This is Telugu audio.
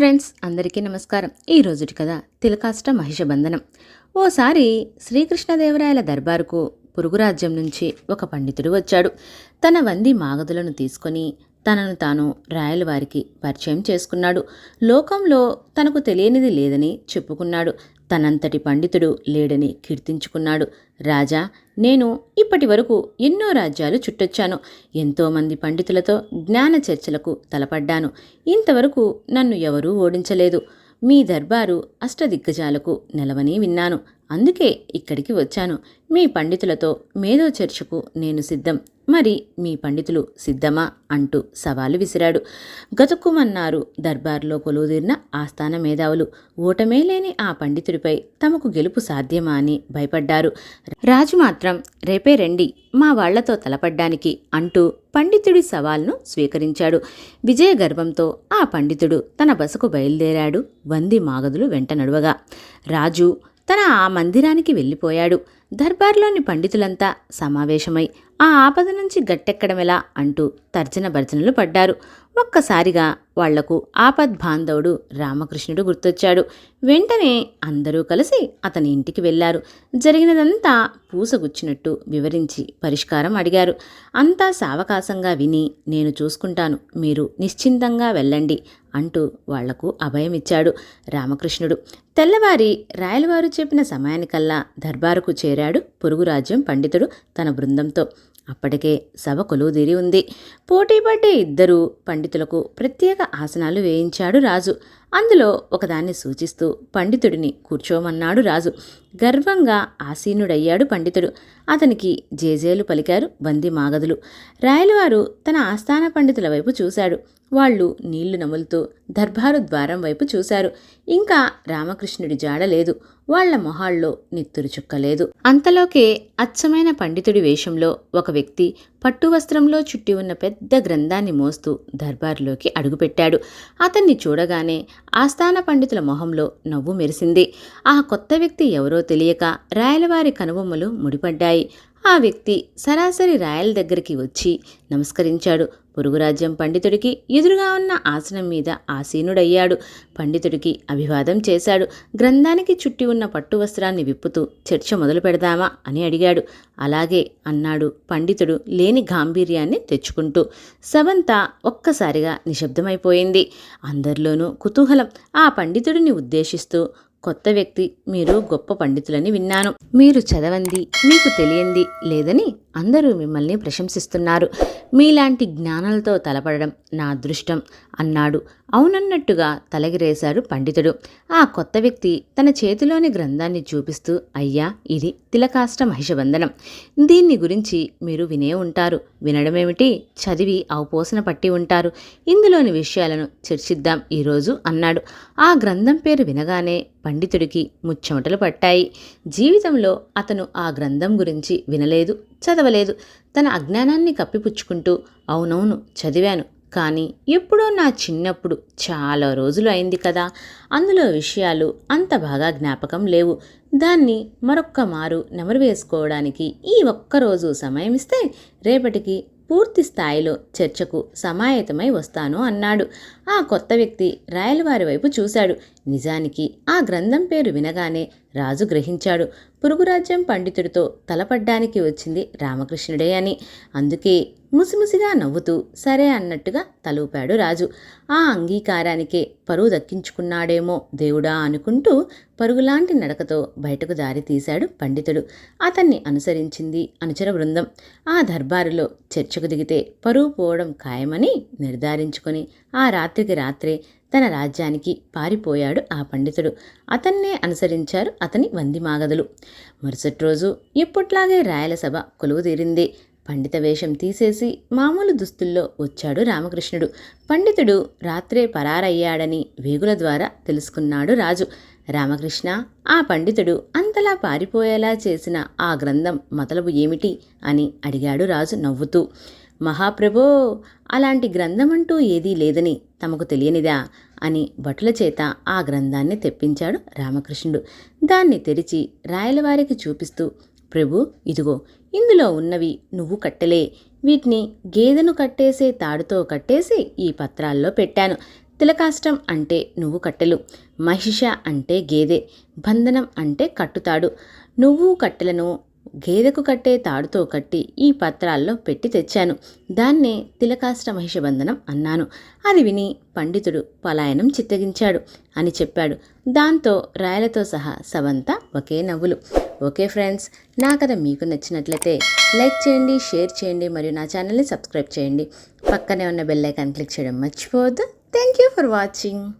ఫ్రెండ్స్ అందరికీ నమస్కారం. ఈ రోజుటి కథ తిలకాష్ట మహిషబంధనం. ఓసారి శ్రీకృష్ణదేవరాయల దర్బారుకు పురుగురాజ్యం నుంచి ఒక పండితుడు వచ్చాడు. తన వంది మాగదులను తీసుకొని తనను తాను రాయల వారికి పరిచయం చేసుకున్నాడు. లోకంలో తనకు తెలియనిది లేదని చెప్పుకున్నాడు. తనంతటి పండితుడు లేడని కీర్తించుకున్నాడు. రాజా నేను ఇప్పటి వరకు ఎన్నో రాజ్యాలు చుట్టొచ్చాను. ఎంతోమంది పండితులతో జ్ఞాన చర్చలకు తలపడ్డాను. ఇంతవరకు నన్ను ఎవరూ ఓడించలేదు. మీ దర్బారు అష్టదిగ్గజాలకు నెలవని విన్నాను. అందుకే ఇక్కడికి వచ్చాను. మీ పండితులతో మేధో చర్చకు నేను సిద్ధం. మరి మీ పండితులు సిద్ధమా? అంటూ సవాలు విసిరాడు. గతుక్కుమన్నారు దర్బార్లో కొలువుదీరిన ఆస్థాన మేధావులు. ఓటమే లేని ఆ పండితుడిపై తమకు గెలుపు సాధ్యమా అని భయపడ్డారు. రాజు మాత్రం రేపే రండి మా వాళ్ళతో తలపడ్డానికి అంటూ పండితుడి సవాల్ను స్వీకరించాడు. విజయ గర్వంతో ఆ పండితుడు తన బసకు బయలుదేరాడు. వంది మాగదులు వెంట నడువగా. రాజు తన ఆ మందిరానికి వెళ్ళిపోయాడు. దర్బార్లోని పండితులంతా సమావేశమై ఆ ఆపద నుంచి గట్టెక్కడమెలా అంటూ తర్జన భర్జనలు పడ్డారు. ఒక్కసారిగా వాళ్ళకు ఆపద్బాంధవుడు రామకృష్ణుడు గుర్తొచ్చాడు. వెంటనే అందరూ కలిసి అతని ఇంటికి వెళ్ళారు జరిగినదంతా పూసగుచ్చినట్టు వివరించి పరిష్కారం అడిగారు. అంతా సావకాశంగా విని నేను చూసుకుంటాను. మీరు నిశ్చింతంగా వెళ్ళండి అంటూ వాళ్ళకు అభయమిచ్చాడు రామకృష్ణుడు. తెల్లవారి రాయలవారు చెప్పిన సమయానికల్లా దర్బారుకు చేరాడు పొరుగురాజ్యం పండితుడు తన బృందంతో. అప్పటికే సభ కొలువుదీరి ఉంది. పోటీపడ్డే ఇద్దరు పండితులకు ప్రత్యేక ఆసనాలు వేయించాడు రాజు. అందులో ఒకదాన్ని సూచిస్తూ పండితుడిని కూర్చోమన్నాడు రాజు. గర్వంగా ఆసీనుడయ్యాడు పండితుడు. అతనికి జేజేలు పలికారు బంది మాగదులు. రాయలవారు తన ఆస్థాన పండితుల వైపు చూశాడు. వాళ్ళు నీళ్ళు నములుతూ దర్బారు ద్వారం వైపు చూశారు. ఇంకా రామకృష్ణుడి జాడ లేదు. వాళ్ళ మొహాల్లో నిత్తురు చుక్కలేదు అంతలోకే అచ్చమైన పండితుడి వేషంలో ఒక వ్యక్తి పట్టు వస్త్రంలో చుట్టి ఉన్న పెద్ద గ్రంథాన్ని మోస్తూ దర్బార్లోకి అడుగుపెట్టాడు. అతన్ని చూడగానే ఆస్థాన పండితుల మొహంలో నవ్వు మెరిసింది. ఆ కొత్త వ్యక్తి ఎవరో తెలియక రాయలవారి కనుబొమ్మలు ముడిపడ్డాయి. ఆ వ్యక్తి సరాసరి రాయల దగ్గరికి వచ్చి నమస్కరించాడు. పొరుగురాజ్యం పండితుడికి ఎదురుగా ఉన్న ఆసనం మీద ఆసీనుడయ్యాడు. పండితుడికి అభివాదం చేశాడు. గ్రంథానికి చుట్టి ఉన్న పట్టు వస్త్రాన్ని విప్పుతూ చర్చ మొదలు పెడదామా అని అడిగాడు. అలాగే అన్నాడు పండితుడు లేని గాంభీర్యాన్ని తెచ్చుకుంటూ. సభంతా ఒక్కసారిగా నిశ్శబ్దమైపోయింది. అందరిలోనూ కుతూహలం. ఆ పండితుడిని ఉద్దేశిస్తూ కొత్త వ్యక్తి మీరు గొప్ప పండితులని విన్నాను. మీరు చదవంది మీకు తెలియంది లేదని అందరూ మిమ్మల్ని ప్రశంసిస్తున్నారు. మీలాంటి జ్ఞానాలతో తలపడడం నా అదృష్టం అన్నాడు. అవునన్నట్టుగా తలగిరేశాడు పండితుడు. ఆ కొత్త వ్యక్తి తన చేతిలోని గ్రంథాన్ని చూపిస్తూ అయ్యా ఇది తిలకాష్ట మహిషబంధనం దీన్ని గురించి మీరు వినే ఉంటారు. వినడమేమిటి? చదివి అవపోసన పట్టి ఉంటారు. ఇందులోని విషయాలను చర్చిద్దాం ఈరోజు అన్నాడు. ఆ గ్రంథం పేరు వినగానే పండితుడికి ముచ్చమటలు పట్టాయి. జీవితంలో అతను ఆ గ్రంథం గురించి వినలేదు. చదవలేదు. తన అజ్ఞానాన్ని కప్పిపుచ్చుకుంటూ అవునవును చదివాను. కానీ ఎప్పుడో నా చిన్నప్పుడు చాలా రోజులు అయింది కదా. అందులో విషయాలు అంత బాగా జ్ఞాపకం లేవు. దాన్ని మరొక్క మారు నెమరు వేసుకోవడానికి ఈ ఒక్కరోజు సమయం ఇస్తే రేపటికి పూర్తి స్థాయిలో చర్చకు సమాయతమై వస్తాను అన్నాడు. ఆ కొత్త వ్యక్తి రాయలవారి వైపు చూశాడు. నిజానికి ఆ గ్రంథం పేరు వినగానే రాజు గ్రహించాడు. పురుగురాజ్యం పండితుడితో తలపడ్డానికి వచ్చింది రామకృష్ణుడే అని. అందుకే ముసిముసిగా నవ్వుతూ సరే అన్నట్టుగా తలూపాడు రాజు. ఆ అంగీకారానికే పరువు దక్కించుకున్నాడేమో దేవుడా అనుకుంటూ పరుగులాంటి నడకతో బయటకు దారి తీశాడు పండితుడు. అతన్ని అనుసరించింది అనుచర బృందం. ఆ దర్బారులో చర్చకు దిగితే పరువు పోవడం ఖాయమని నిర్ధారించుకొని ఆ రాత్రికి రాత్రే తన రాజ్యానికి పారిపోయాడు ఆ పండితుడు. అతన్నే అనుసరించారు అతని వందిమాగదులు. మరుసటి రోజు ఎప్పట్లాగే రాయలసభ కొలువు తీరింది పండిత వేషం తీసేసి మామూలు దుస్తుల్లో వచ్చాడు రామకృష్ణుడు. పండితుడు రాత్రే పరారయ్యాడని వేగుల ద్వారా తెలుసుకున్నాడు రాజు. రామకృష్ణ ఆ పండితుడు అంతలా పారిపోయేలా చేసిన ఆ గ్రంథం మతలబు ఏమిటి? అని అడిగాడు రాజు నవ్వుతూ. మహాప్రభో అలాంటి గ్రంథమంటూ ఏదీ లేదని తమకు తెలియనిదా అని భటుల చేత ఆ గ్రంథాన్ని తెప్పించాడు రామకృష్ణుడు. దాన్ని తెరిచి రాయలవారికి చూపిస్తూ ప్రభు ఇదిగో ఇందులో ఉన్నవి నువ్వు కట్టలే. వీటిని గేదెను కట్టేసే తాడుతో కట్టేసి ఈ పత్రాల్లో పెట్టాను. తిలకాష్టం అంటే నువ్వు కట్టెలు మహిష అంటే గేదె బంధనం అంటే కట్టుతాడు. నువ్వు కట్టెలను గేదెకు కట్టే తాడుతో కట్టి ఈ పత్రాల్లో పెట్టి తెచ్చాను. దాన్నే తిలకాష్ట మహిషబంధనం అన్నాను. అది విని పండితుడు పలాయనం చిత్తగించాడు. అని చెప్పాడు. దాంతో రాయలతో సహా సవంతా ఒకే నవ్వులు. ఓకే ఫ్రెండ్స్ నా కథ మీకు నచ్చినట్లయితే లైక్ చేయండి షేర్ చేయండి మరియు నా ఛానల్ని సబ్స్క్రైబ్ చేయండి. పక్కనే ఉన్న బెల్ ఐకాన్ క్లిక్ చేయడం మర్చిపోవద్దు. Thank you for watching.